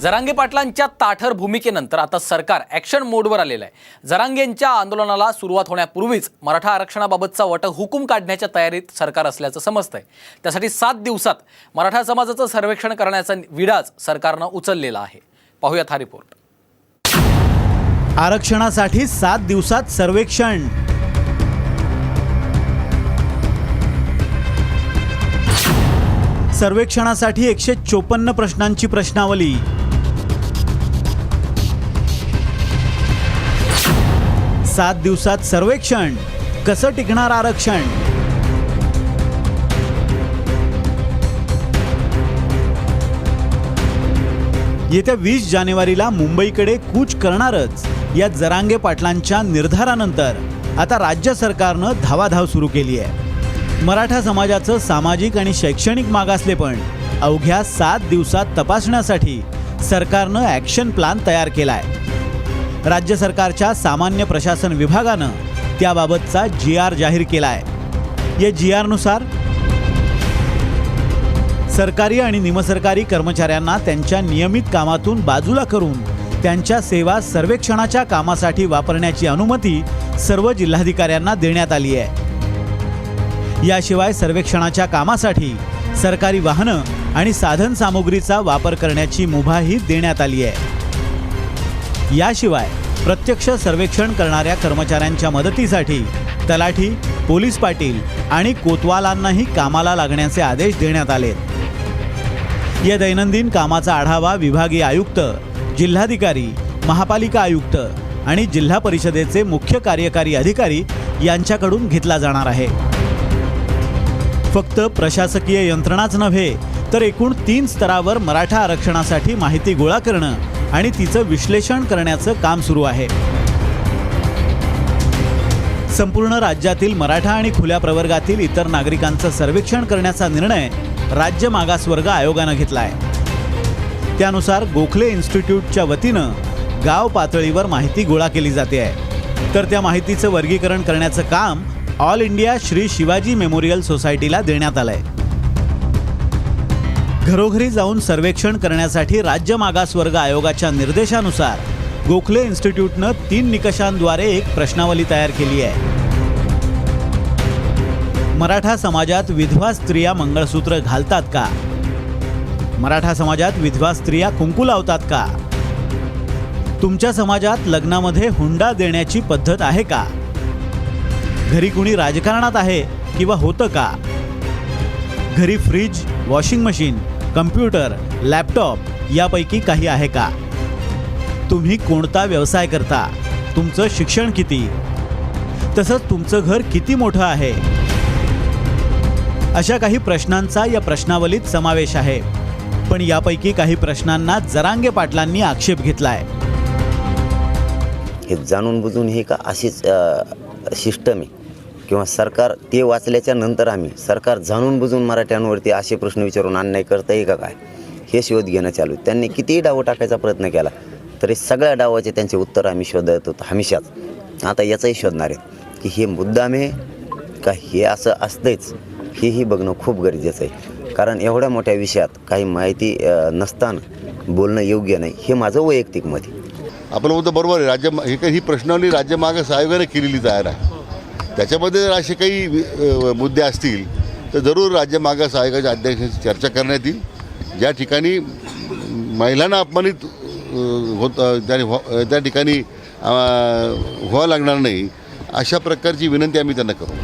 जरांगे पाटलांच्या ताठर भूमिकेनंतर आता सरकार ॲक्शन मोडवर आलेलं आहे. जरांगेंच्या आंदोलनाला सुरुवात होण्यापूर्वीच मराठा आरक्षणाबाबतचा वट हुकूम काढण्याच्या तयारीत सरकार असल्याचं समजतंय. त्यासाठी सात दिवसात मराठा समाजाचं सर्वेक्षण करण्याचा विडाच सरकारनं उचललेला आहे. पाहूयात हा रिपोर्ट आरक्षणासाठी सात दिवसात सर्वेक्षण. सर्वेक्षणासाठी एकशे चोपन्न प्रश्नांची प्रश्नावली. सात दिवसात सर्वेक्षण. कसं टिकणार आरक्षण? येत्या वीस जानेवारीला मुंबईकडे कूच करणारच या जरांगे पाटलांच्या निर्धारानंतर. आता राज्य सरकारनं धावाधाव सुरू केली आहे मराठा समाजाचं सामाजिक आणि शैक्षणिक मागासलेपण अवघ्या सात दिवसात तपासण्यासाठी सरकारनं ॲक्शन प्लान तयार केला आहे राज्य सरकारच्या सामान्य प्रशासन विभागानं त्याबाबतचा जी आर जाहीर केला आहे या जी आरनुसार सरकारी आणि निमसरकारी कर्मचाऱ्यांना त्यांच्या नियमित कामातून बाजूला करून त्यांच्या सेवा सर्वेक्षणाच्या कामासाठी वापरण्याची अनुमती सर्व जिल्हाधिकाऱ्यांना देण्यात आली आहे. याशिवाय सर्वेक्षणाच्या कामासाठी सरकारी वाहनं आणि साधन सामुग्रीचा वापर करण्याची मुभाही देण्यात आली आहे. याशिवाय प्रत्यक्ष सर्वेक्षण करणाऱ्या कर्मचाऱ्यांच्या मदतीसाठी तलाठी पोलीस पाटील आणि कोतवालांनाही कामाला लागण्याचे आदेश देण्यात आलेत या दैनंदिन कामाचा आढावा विभागीय आयुक्त जिल्हाधिकारी महापालिका आयुक्त आणि जिल्हा परिषदेचे मुख्य कार्यकारी अधिकारी यांच्याकडून घेतला जाणार आहे. फक्त प्रशासकीय यंत्रणाच नव्हे तर एकूण तीन स्तरावर मराठा आरक्षणासाठी माहिती गोळा करणं आणि तिचं विश्लेषण करण्याचं काम सुरू आहे. संपूर्ण राज्यातील मराठा आणि खुल्या प्रवर्गातील इतर नागरिकांचं सर्वेक्षण करण्याचा निर्णय राज्य मागासवर्ग आयोगानं घेतलाय. त्यानुसार गोखले इन्स्टिट्यूटच्या वतीनं गाव पातळीवर माहिती गोळा केली जाते आहे. तर त्या माहितीचं वर्गीकरण करण्याचं काम all India Shri Shivaji memorial सोसायटीला देण्यात आलं आहे घरोघरी जाऊन सर्वेक्षण करण्यासाठी राज्य मागासवर्ग आयोगाच्या निर्देशानुसार गोखले इन्स्टिट्यूटनं तीन निकषांद्वारे एक प्रश्नावली तयार केली आहे. मराठा समाजात विधवा स्त्रिया मंगळसूत्र घालतात का? मराठा समाजात विधवा स्त्रिया कुंकू लावतात का? तुमच्या समाजात लग्नामध्ये हुंडा देण्याची पद्धत आहे का? घरी कुणी राजकारणात आहे किंवा होतं का? घरी fridge washing machine computer laptop यापैकी काही आहे का? तुम्ही कोणता व्यवसाय करता? तुमचं शिक्षण किती? तसंच तुमचं घर किती मोठं आहे? अशा काही प्रश्नांचा या प्रश्नावलीत समावेश आहे. पण यापैकी काही प्रश्नांना जरांगे पाटलांनी आक्षेप घेतलाय. हे जाणून बुजून हे का अशीच सिस्टम आहे किंवा सरकार ते वाचल्याच्या नंतर आम्ही सरकार जाणून बुजून मराठ्यांवरती असे प्रश्न विचारून अन्याय करता येईल का काय? हे शोध घेणं चालू त्यांनी कितीही डावं टाकायचा प्रयत्न केला तरी सगळ्या डावाचे त्यांचे उत्तर आम्ही शोधत होतो हमेशाच. आता याचाही शोधणार आहे की हे मुद्दाम आहे का हे असं असतंच हेही बघणं खूप गरजेचं आहे. कारण एवढ्या मोठ्या विषयात काही माहिती नसताना बोलणं योग्य नाही. हे माझं वैयक्तिक मत आहे. आपलं बरोबर आहे. राज्य हे काही ही प्रश्नावली राज्य मागास आयोगाने केलेली तयार आहे. त्याच्यामध्ये जर असे काही मुद्दे असतील तर जरूर राज्य मागास आयोगाच्या अध्यक्षांशी चर्चा करण्यात येईल. ज्या ठिकाणी महिलांना अपमानित होत अ, त्या ठिकाणी व्हावं लागणार नाही अशा प्रकारची विनंती आम्ही त्यांना करू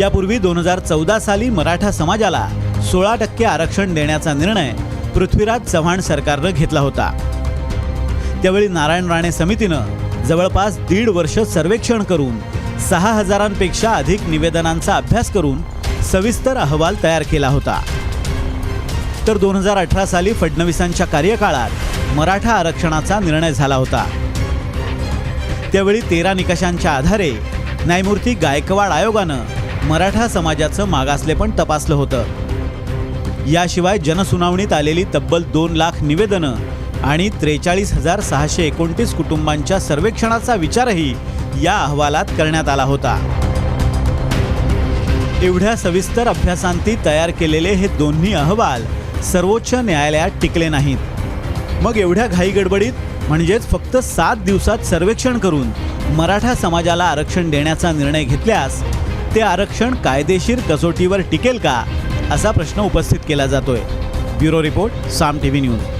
यापूर्वी दोन हजार चौदा साली मराठा समाजाला सोळा टक्के आरक्षण देण्याचा निर्णय पृथ्वीराज चव्हाण सरकारनं घेतला होता. त्यावेळी नारायण राणे समितीनं जवळपास दीड वर्ष सर्वेक्षण करून सहा हजारांपेक्षा अधिक निवेदनांचा अभ्यास करून सविस्तर अहवाल तयार केला होता. तर दोन हजार अठरा साली फडणवीसांच्या कार्यकाळात मराठा आरक्षणाचा निर्णय झाला होता. त्यावेळी तेरा निकषांच्या आधारे न्यायमूर्ती गायकवाड आयोगानं मराठा समाजाचं मागासलेपण तपासलं होतं. याशिवाय जनसुनावणीत आलेली तब्बल दोन लाख निवेदनं आणि त्रेचाळीस हजार सहाशे एकोणतीस कुटुंबांच्या सर्वेक्षणाचा विचारही या अहवालात करण्यात आला होता. एवढ्या सविस्तर अभ्यासांती तयार केलेले हे दोन्ही अहवाल सर्वोच्च न्यायालयात टिकले नाहीत. मग एवढ्या घाईगडबडीत म्हणजेच फक्त सात दिवसात सर्वेक्षण करून मराठा समाजाला आरक्षण देण्याचा निर्णय घेतल्यास ते आरक्षण कायदेशीर कसोटीवर टिकेल का असा प्रश्न उपस्थित केला जातोय. Bureau report Saam TV news.